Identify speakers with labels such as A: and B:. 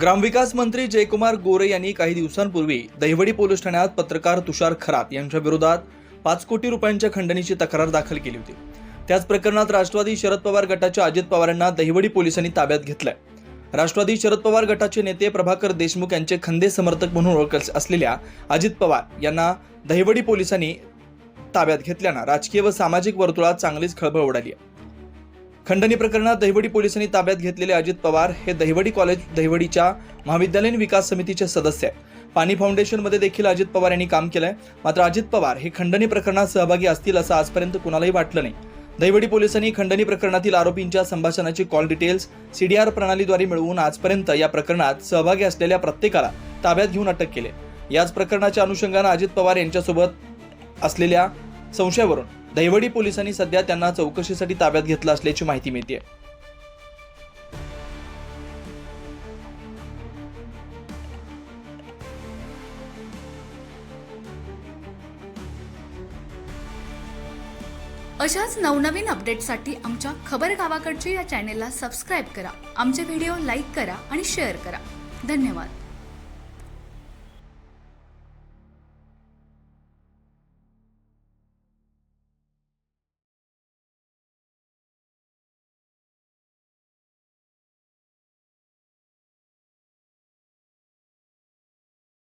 A: ग्रामविकास मंत्री जयकुमार गोरे यांनी काही दिवसांपूर्वी दहिवडी पोलीस ठाण्यात पत्रकार तुषार खरात यांच्या विरोधात पाच कोटी रुपयांच्या खंडणीची तक्रार दाखल केली होती. त्याच प्रकरणात राष्ट्रवादी शरद पवार गटाच्या अजित पवार यांना दहिवडी पोलिसांनी ताब्यात घेतलंय. राष्ट्रवादी शरद पवार गटाचे नेते प्रभाकर देशमुख यांचे खंदे समर्थक म्हणून ओळख असलेल्या अजित पवार यांना दहिवडी पोलिसांनी ताब्यात घेतल्यानं राजकीय व सामाजिक वर्तुळात चांगलीच खळबळ उडाली आहे. खंडणी प्रकरणात दहिवडी पोलिसांनी ताब्यात घेतलेले अजित पवार हे दहिवडी कॉलेज दहिवडीच्या महाविद्यालयीन विकास समितीचे सदस्य आहेत. पाणी फाउंडेशनमध्ये देखील अजित पवार यांनी काम केलंय. मात्र अजित पवार हे खंडणी प्रकरणात सहभागी असतील असं आजपर्यंत कुणालाही वाटलं नाही. दहिवडी पोलिसांनी खंडणी प्रकरणातील आरोपींच्या संभाषणाची कॉल डिटेल्स सीडीआर प्रणालीद्वारे मिळवून आजपर्यंत या प्रकरणात सहभागी असलेल्या प्रत्येकाला ताब्यात घेऊन अटक केली याच प्रकरणाच्या अनुषंगानं अजित पवार यांच्यासोबत असलेल्या संशयावरून दहिवडी पोलिसांनी सध्या त्यांना चौकशीसाठी ताब्यात घेतलं असल्याची माहिती मिळते
B: अशाच नवनवीन अपडेटसाठी आमच्या खबर गावाकडच्या या चॅनेलला सबस्क्राईब करा. आमचे व्हिडिओ लाईक करा आणि शेअर करा. धन्यवाद.